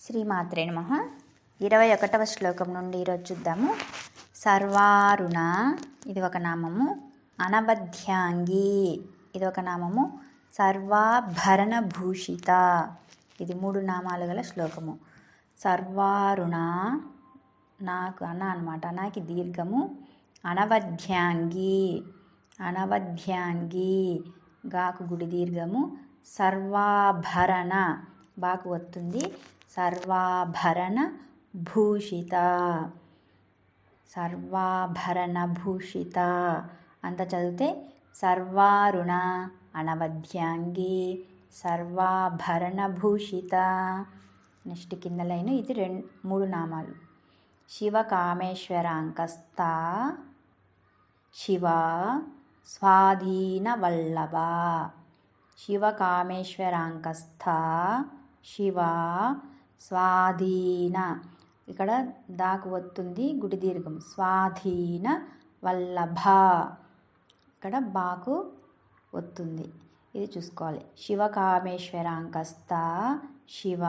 శ్రీమాత్రే నమ. ఇరవై ఒకటవ శ్లోకం నుండి ఈరోజు చూద్దాము. సర్వారుణ ఇది ఒక నామము. అనవధ్యాంగి ఇది ఒక నామము. సర్వాభరణ భూషిత ఇది మూడు నామాలు గల శ్లోకము. సర్వారుణ నాకు అన్న అనమాట నాకు దీర్ఘము. అనవధ్యాంగి అనవధ్యాంగి గాకు గుడి దీర్ఘము. సర్వాభరణ బాకు వస్తుంది సర్వాభరణ భూషిత సర్వాభరణ భూషిత అంత చదివితే సర్వారుణ అనవధ్యాంగి సర్వాభరణ భూషిత నెక్స్ట్ కింద లైన్ ఇది రెండు మూడు నామాలు. శివ కామేశ్వరాంకస్త శివ స్వాధీన వల్లభ శివ కామేశ్వరాంకస్థ శివ స్వాధీన. ఇక్కడ దాకు వస్తుంది గుడి దీర్ఘం. స్వాధీన వల్లభ. ఇక్కడ బాకు వస్తుంది ఇది చూసుకోవాలి. శివకామేశ్వరాంకస్త శివ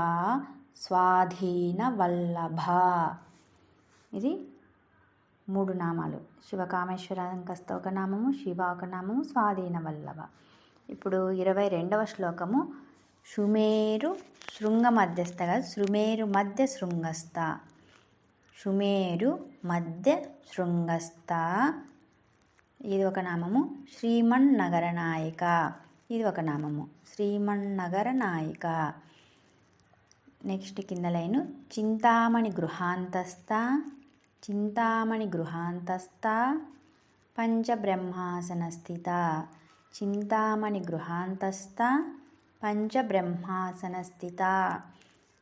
స్వాధీన వల్లభ. ఇది మూడు నామాలు. శివకామేశ్వరాంకస్త ఒక నామము శివ ఒక నామము స్వాధీన వల్లభ. ఇప్పుడు ఇరవై రెండవ శ్లోకము సుమేరు శృంగ మధ్యస్థ కాదు సుమేరు మధ్య శృంగస్థ. సుమేరు మధ్య శృంగస్థ. ఇది ఒక నామము. శ్రీమన్నగర నాయిక ఇది ఒక నామము. శ్రీమన్నగర నాయిక నెక్స్ట్ కింద లైను. చింతామణి గృహాంతస్థ. చింతామణి గృహాంతస్థ. పంచబ్రహ్మాసన స్థిత చింతామణి గృహాంతస్థ. పంచబ్రహ్మాసన స్థిత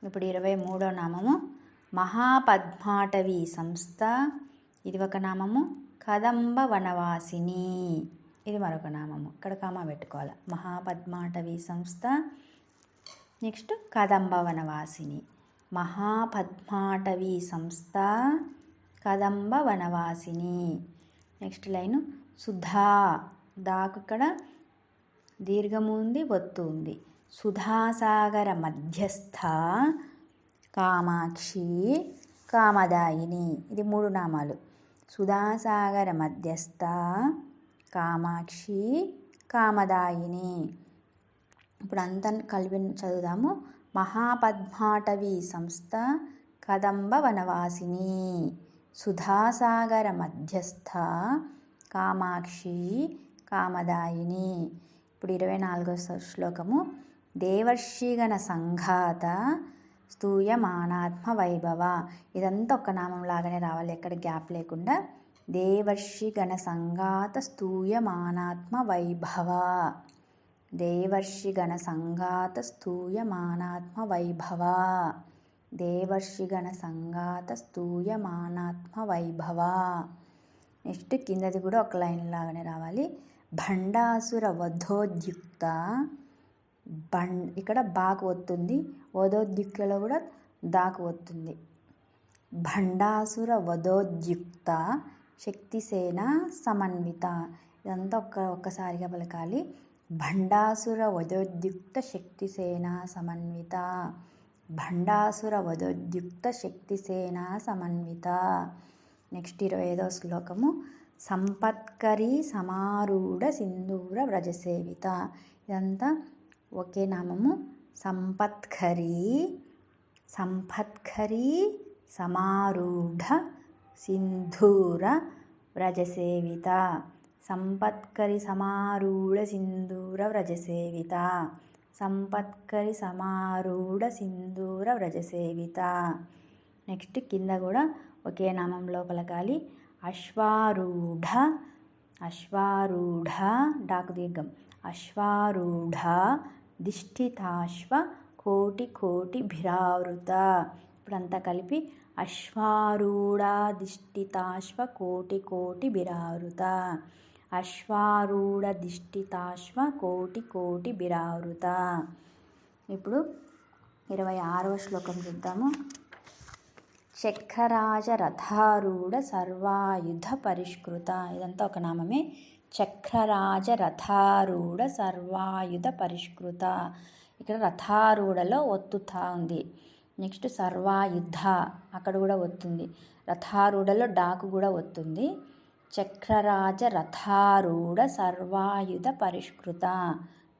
ఇప్పుడు ఇరవై మూడో నామము. మహాపద్మాటవి సంస్థ. ఇది ఒక నామము. కదంబ వనవాసిని. ఇది మరొక నామము. ఇక్కడ కామా పెట్టుకోవాలి? మహాపద్మాటవి సంస్థ. నెక్స్ట్ కదంబ వనవాసిని. మహాపద్మాటవి సంస్థ. కదంబ వనవాసిని. నెక్స్ట్ లైను సుధా. దాకు ఇక్కడ దీర్ఘము ఉంది ఒత్తు ఉంది. సుధాసాగర మధ్యస్థ కామాక్షి కామదాయిని. ఇది మూడు నామాలు. సుధాసాగర మధ్యస్థ కామాక్షి కామదాయిని. ఇప్పుడు అంతా కలిపి చదువుదాము. మహాపద్మాటవి సంస్థ కదంబ వనవాసిని. సుధాసాగర మధ్యస్థ కామాక్షి కామదాయిని. ఇప్పుడు ఇరవై నాలుగో శ్లోకము. దేవర్షిగణ సంఘాత స్తూయమానాత్మ వైభవ ఇదంతా ఒక నామం లాగానే రావాలి ఎక్కడ గ్యాప్ లేకుండా. దేవర్షిగణ సంఘాత స్తూయమానాత్మ వైభవ దేవర్షిగణ సంఘాత స్తూయమానాత్మ వైభవ దేవర్షిగణ సంఘాత స్తూయమానాత్మ వైభవ నెక్స్ట్ కిందది కూడా ఒక లైన్ లాగానే రావాలి. భండాసుర వధోద్యుక్త బం ఇక్కడ బాకు వస్తుంది వధోద్యుక్తలో కూడా దాకు వస్తుంది భండాసుర వధోద్యుక్త శక్తిసేన సమన్విత. ఇదంతా ఒక్క ఒక్కసారిగా పలకాలి. భండాసుర వధోద్యుక్త శక్తిసేన సమన్విత. భండాసుర వధోద్యుక్త శక్తిసేన సమన్విత. నెక్స్ట్ ఇరవై ఐదో శ్లోకము. సంపత్కరి సమారూఢ సింధూర వ్రజసేవిత. ఇదంతా ఒకే నామము. సంపత్కరి సంపత్కరి సమారూఢ సింధూర వ్రజసేవిత. సంపత్కరి సమారూఢ సింధూర వ్రజసేవిత. సంపత్కరి సమారూఢ సింధూర వ్రజసేవిత. నెక్స్ట్ కింద కూడా ఒకే నామంలో పలకాలి అశ్వారూఢ అశ్వారూఢ డాకు దీర్ఘం. అశ్వారూఢ దిష్టితాశ్వ కోటి కోటి భిరావృత. ఇప్పుడంతా కలిపి అశ్వారూఢ దిష్టితాశ్వ కోటి కోటి బిరావృత అశ్వారూఢ దిష్టితాశ్వ కోటి కోటి బిరావృత ఇప్పుడు ఇరవై ఆరవ శ్లోకం చూద్దాము. చక్రరాజ రథారూఢ సర్వాయుధ పరిష్కృత. ఇదంతా ఒక నామమే. చక్రరాజ రథారూఢ సర్వాయుధ పరిష్కృత. ఇక్కడ రథారూఢలో ఒత్తుతా ఉంది. నెక్స్ట్ సర్వాయుధ అక్కడ కూడా వస్తుంది రథారూఢలో డాకు కూడా వస్తుంది చక్రరాజ రథారూఢ సర్వాయుధ పరిష్కృత.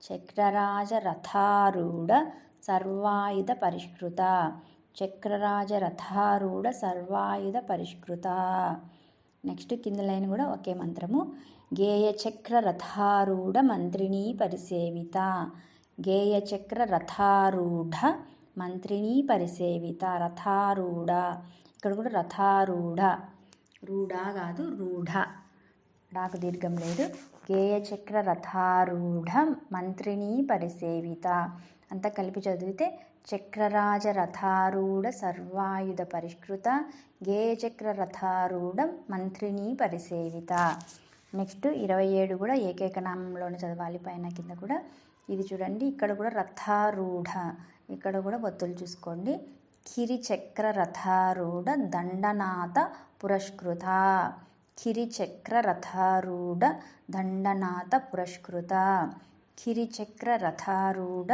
చక్రరాజ రథారూఢ సర్వాయుధ పరిష్కృత. చక్రరాజ రథారూఢ సర్వాయుధ పరిష్కృత. నెక్స్ట్ కింద లైన్ కూడా ఒకే మంత్రము. గేయ చక్ర రథారూఢ మంత్రిణీ పరిసేవిత. గేయ చక్ర రథారూఢ మంత్రిణీ పరిసేవిత. రథారూఢ. ఇక్కడ కూడా రథారూఢ. రూఢ కాదు రూఢ. డాకు దీర్ఘం లేదు. గేయ చక్ర రథారూఢ మంత్రిణీ పరిసేవిత. అంతా కలిపి చదివితే చక్రరాజ రథారూఢ సర్వాయుధ పరిష్కృత గేయచక్రరథారూఢ రథారూఢ మంత్రిణీ పరిసేవిత. నెక్స్ట్ ఇరవై ఏడు కూడా ఏకైక నామంలోనే చదవాలి పైన కింద కూడా. ఇది చూడండి ఇక్కడ కూడా రథారూఢ ఇక్కడ కూడా ఒత్తులు చూసుకోండి. కిరిచక్ర రథారూఢ దండనాథ పురస్కృత. కిరిచక్ర రథారూఢ దండనాథ పురస్కృత. కిరిచక్ర రథారూఢ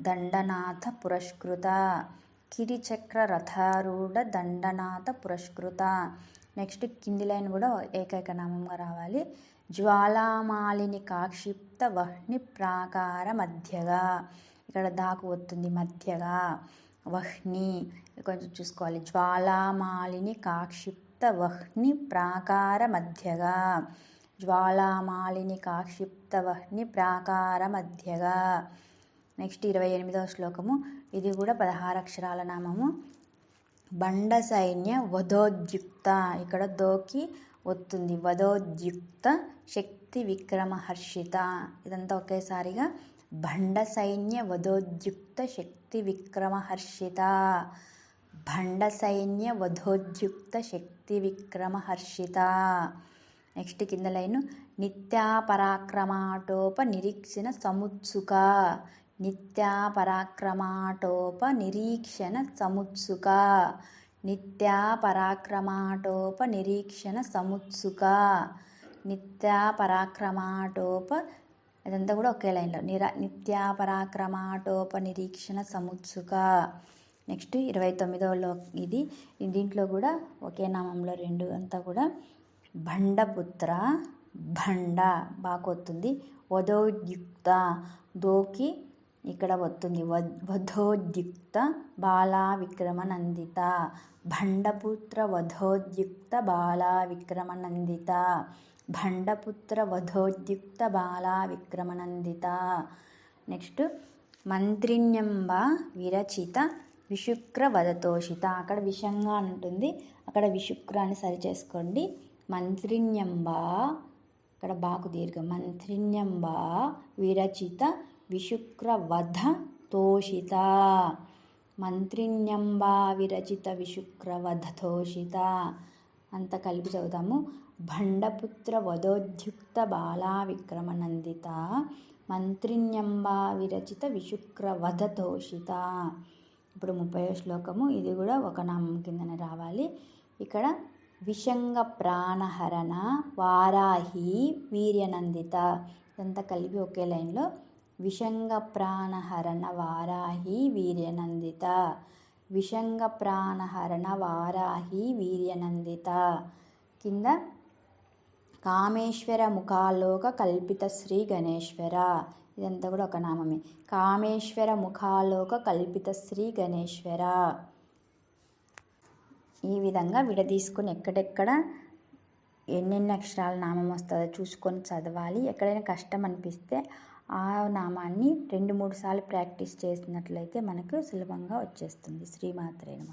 దండనాథ పురస్కృత కిరిచక్ర రథారూఢ దండనాథ పురస్కృత నెక్స్ట్ కింది లైన్ కూడా ఏకైక నామంగా రావాలి. జ్వాలామాలిని కాక్షిప్త వహ్ని ప్రాకార మధ్యగా ఇక్కడ దాకు వస్తుంది మధ్యగా. వహ్ని కొంచెం చూసుకోవాలి. జ్వాలామాలిని కాక్షిప్త వహ్ని ప్రాకార మధ్యగా జ్వాలామాలిని కాక్షిప్త వహ్ని ప్రాకార మధ్యగా నెక్స్ట్ ఇరవై ఎనిమిదవ శ్లోకము. ఇది కూడా పదహారు అక్షరాల నామము. బండ సైన్య వధోద్యుక్త. ఇక్కడ దోకి వస్తుంది వధోద్యుక్త శక్తి విక్రమ హర్షిత ఇదంతా ఒకేసారిగా. బండ సైన్య వధోద్యుక్త శక్తి విక్రమ హర్షిత సైన్య వధోద్యుక్త శక్తి విక్రమ హర్షిత నెక్స్ట్ కింద లైను. నిత్యాపరాక్రమాటోప నిరీక్షణ సముత్సుక. నిత్యా నిరీక్షణ సముత్సుక నిత్యా పరాక్రమాటోప నిరీక్షణ సముత్సుక నిత్యా పరాక్రమాటోప ఇదంతా కూడా ఒకే లైన్లో. నిరా నిత్యా నిరీక్షణ సముత్సుక నెక్స్ట్ ఇరవై తొమ్మిదవలో ఇది దీంట్లో కూడా ఒకే నామంలో రెండు అంతా కూడా భండపుత్ర భండ బాకొత్తుంది వధోద్యుక్త దోకి ఇక్కడ వస్తుంది. వధోద్యుక్త బాలా విక్రమనందిత భండపుత్ర వధోద్యుక్త బాలా విక్రమనందిత భండపుత్ర వధోద్యుక్త బాలా విక్రమనందిత నెక్స్ట్ మంత్రిణ్యంబ విరచిత విశుక్ర వదతోషిత. అక్కడ విషంగా ఉంటుంది. అక్కడ విశుక్రాన్ని సరి చేసుకోండి. మంత్రిణ్యంబ ఇక్కడ బాకు దీర్ఘ. మంత్రిణ్యంబ విరచిత విశుక్రవధ తోషిత మంత్రిణ్యంబా విరచిత విశుక్రవధ తోషిత అంత కలిపి చదువుతాము. భండపుత్ర వధోద్యుక్త బాలా విక్రమనందిత. మంత్రిణ్యంబా విరచిత విశుక్రవధ తోషిత ఇప్పుడు ముప్పై శ్లోకము. ఇది కూడా ఒక నామం కిందనే రావాలి. ఇక్కడ విషంగ ప్రాణహరణ వారాహి వీర్యనందిత. ఇదంతా కలిపి ఒకే లైన్లో విషంగ ప్రాణహరణ వారాహి వీర్యనందిత. విషంగ ప్రాణహరణ వారాహి వీర్యనందిత. కింద కామేశ్వర ముఖాలోక కల్పిత శ్రీ గణేశ్వర ఇదంతా కూడా ఒక నామమే. కామేశ్వర ముఖాలోక కల్పిత శ్రీ గణేశ్వర ఈ విధంగా విడదీసుకుని ఎక్కడెక్కడ ఎన్నెన్ని అక్షరాల నామం వస్తుందో చూసుకొని చదవాలి. ఎక్కడైనా కష్టం అనిపిస్తే ఆ నామాన్ని రెండు మూడు సార్లు ప్రాక్టీస్ చేసినట్లయితే మనకు సులభంగా వచ్చేస్తుంది. శ్రీమాత్రే నమ.